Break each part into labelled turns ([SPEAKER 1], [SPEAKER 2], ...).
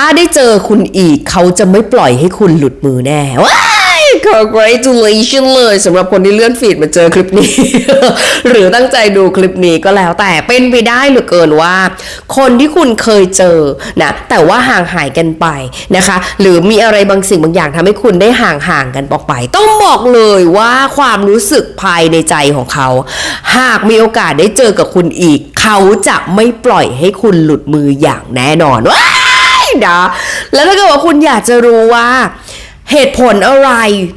[SPEAKER 1] ถ้าได้เจอคุณอีกเขาจะไม่ปล่อยให้คุณหลุดมือแน่ว้า congratulation เลยสำหรับคนที่เลื่อนฟีดมาเจอคลิปนี้ หรือตั้งใจดูคลิปนี้ก็แล้วแต่เป็นไปได้เหลือเกินว่า คนที่คุณเคยเจอนะแต่ว่าห่างหายกันไปนะคะ หรือมีอะไรบางสิ่งบางอย่างทำให้คุณได้ห่างห่างกันออกไป ต้องบอกเลยว่าความรู้สึกภายในใจของเขา หากมีโอกาสได้เจอกับคุณอีก เขาจะไม่ปล่อยให้คุณหลุดมืออย่างแน่นอนว้า นะ แล้วถ้าเกิดว่าคุณอยากจะรู้ว่าเหตุผลอะไร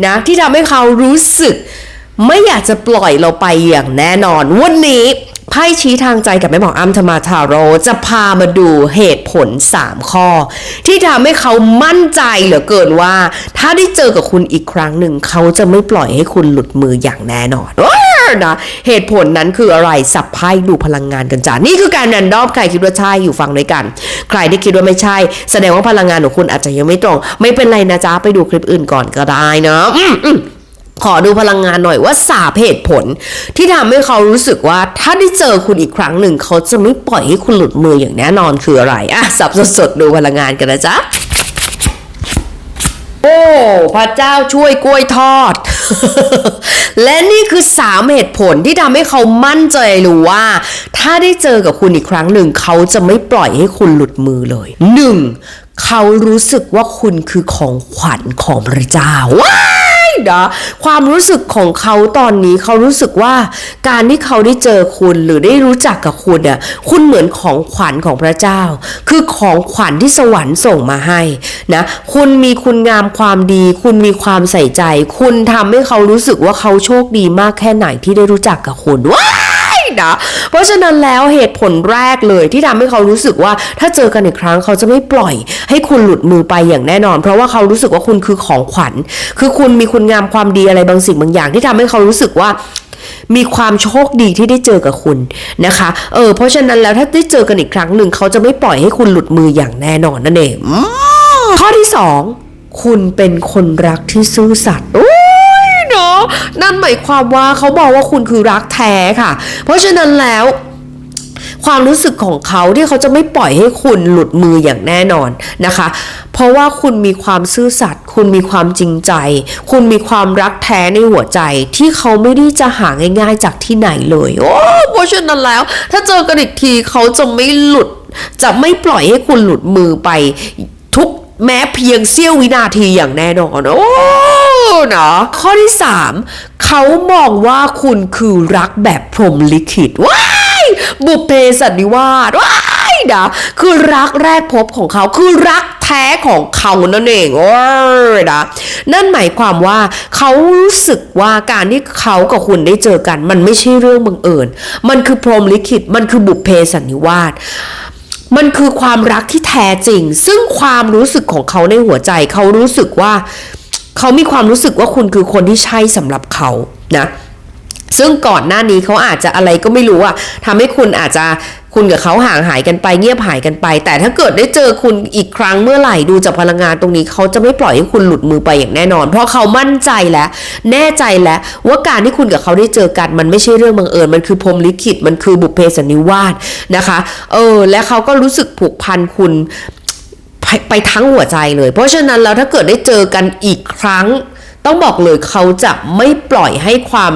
[SPEAKER 1] นะ ที่ทำให้เขารู้สึก ไม่อยากจะปล่อยเราไปอย่างแน่นอน วันนี้ไพ่ชี้ทางใจกับแม่หมออัมธรรมาทาโรจะพามาดูเหตุผล 3 ข้อ ที่ทำให้เขามั่นใจเหลือเกินว่า ถ้าได้เจอกับคุณอีกครั้งหนึ่ง เขาจะไม่ปล่อยให้คุณหลุดมืออย่างแน่นอน นะ เหตุผลนั้นคืออะไร สับไพ่ดูพลังงานกันจ้านี่คือการแรนดอมใครคิดว่าใช่อยู่ฟังด้วยกัน ใครที่คิดว่าไม่ใช่ แสดงว่าพลังงานของคุณอาจจะยังไม่ตรง ไม่เป็นไรนะจ๊ะไปดูคลิปอื่นก่อนก็ได้นะอืขอดูพลังงานหน่อยว่าสาเหตุผล ที่ทำให้เขารู้สึกว่าถ้าได้เจอคุณอีกครั้งหนึ่ง เขาจะไม่ปล่อยให้คุณหลุดมืออย่างแน่นอนคืออะไรอะสับสดๆดูพลังงานกันนะจ๊ะ โอ้พระเจ้าช่วยกล้วยทอด และนี่คือสามเหตุผลที่ทำให้เขามั่นใจรู้ว่า ถ้าได้เจอกับคุณอีกครั้งหนึ่ง เขาจะไม่ปล่อยให้คุณหลุดมือเลยหนึ่งเขารู้สึกว่าคุณคือของขวัญของพระเจ้าว้า ยนะความรู้สึกของเขาตอนนี้เขารู้สึกว่าการที่เขาได้เจอคุณหรือได้รู้จักกับคุณเนี่ยคุณเหมือนของขวัญของพระเจ้า คือของขวัญที่สวรรค์ส่งมาให้นะคุณมีคุณงามความดี คุณมีความใส่ใจ คุณทำให้เขารู้สึกว่าเขาโชคดีมากแค่ไหนที่ได้รู้จักกับคุณว้า นะ เพราะฉะนั้นแล้วเหตุผลแรกเลยที่ทำให้เขารู้สึกว่าถ้าเจอกันอีกครั้งเขาจะไม่ปล่อย ให้คุณหลุดมือไปอย่างแน่นอน เพราะว่าเขารู้สึกว่าคุณคือของขวัญ คือคุณมีคุณงามความดีอะไรบางสิ่งบางอย่าง ที่ทำให้เขารู้สึกว่ามีความโชคดีที่ได้เจอกับคุณนะคะ เออ เพราะฉะนั้นแล้วถ้าได้เจอกันอีกครั้งหนึ่งเขาจะไม่ปล่อยให้คุณหลุดมืออย่างแน่นอนนั่นเองข้อที่สองคุณเป็นคนรักที่ซื่อสัตย์ นั่นหมายความว่าเขาบอกว่าคุณคือรักแท้ค่ะ เพราะฉะนั้นแล้วความรู้สึกของเขาที่เขาจะไม่ปล่อยให้คุณหลุดมืออย่างแน่นอนนะคะ เพราะว่าคุณมีความซื่อสัตย์ คุณมีความจริงใจ คุณมีความรักแท้ในหัวใจ ที่เขาไม่ได้จะหาง่าย ๆ จากที่ไหนเลย โอ้เพราะฉะนั้นแล้ว ถ้าเจอกันอีกทีเขาจะไม่หลุด จะไม่ปล่อยให้คุณหลุดมือไป แม้เพียงเสี้ยววินาทีอย่างแน่นอน โอ้เนาะข้อที่สามเขามองว่าคุณคือรักแบบพรหมลิขิตว้ายบุพเพสันนิวาสว้ายนะคือรักแรกพบของเขาคือรักแท้ของเขานั่นเองโอ้ยนะนั่นหมายความว่าเขารู้สึกว่าการที่เขากับคุณได้เจอกัน มันไม่ใช่เรื่องบังเอิญ มันคือพรหมลิขิต มันคือบุพเพสันนิวาส มันคือความรักที่แท้จริง ซึ่งความรู้สึกของเขาในหัวใจ เขารู้สึกว่าเขามีความรู้สึกว่าคุณคือคนที่ใช่สำหรับเขานะซึ่งก่อนหน้านี้เขาอาจจะอะไรก็ไม่รู้อะทำให้คุณอาจจะ คุณกับเขาห่างหายกันไปเงียบหายกันไป แต่ถ้าเกิดได้เจอคุณอีกครั้งเมื่อไหร่ดูจากพลังงานตรงนี้เขาจะไม่ปล่อยให้คุณหลุดมือไปอย่างแน่นอน เพราะเขามั่นใจแล้ว แน่ใจแล้วว่าการที่คุณกับเขาได้เจอกันมันไม่ใช่เรื่องบังเอิญมันคือพรหมลิขิตมันคือบุพเพสันนิวาสนะคะเออและเขาก็รู้สึกผูกพันคุณไปไปทั้งหัวใจเลย เพราะฉะนั้นแล้วถ้าเกิดได้เจอกันอีกครั้ง ต้องบอกเลยเขาจะไม่ปล่อยให้ความ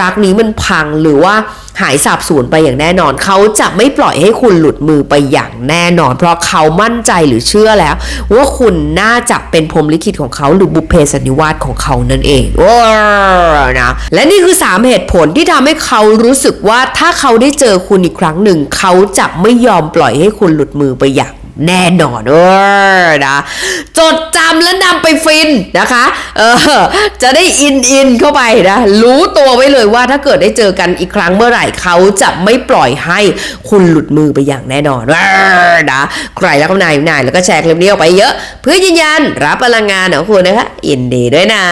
[SPEAKER 1] รักนี้มันพังหรือว่าหายสาบสูญไปอย่างแน่นอน เขาจะไม่ปล่อยให้คุณหลุดมือไปอย่างแน่นอน เพราะเขามั่นใจหรือเชื่อแล้ว ว่าคุณน่าจะเป็นพรมลิขิตของเขาหรือบุพเพสันนิวาสของเขานั่นเองว้นะและนี่คือ 3 เหตุผลที่ทำให้เขารู้สึกว่าถ้าเขาได้เจอคุณอีกครั้งหนึ่ง เขาจะไม่ยอมปล่อยให้คุณหลุดมือไปอย่าง แน่นอนเออนะ จดจำและนำไปฟินนะคะ เออ จะได้อินอินเข้าไปนะ รู้ตัวไว้เลยว่าถ้าเกิดได้เจอกันอีกครั้งเมื่อไหร่เขาจะไม่ปล่อยให้คุณหลุดมือไปอย่างแน่นอนเออนะใครแล้วก็นายนายแล้วก็แชร์คลิปนี้ออกไปเยอะ เพื่อยืนยันรับพลังงานของคุณนะคะยินดีด้วยนะ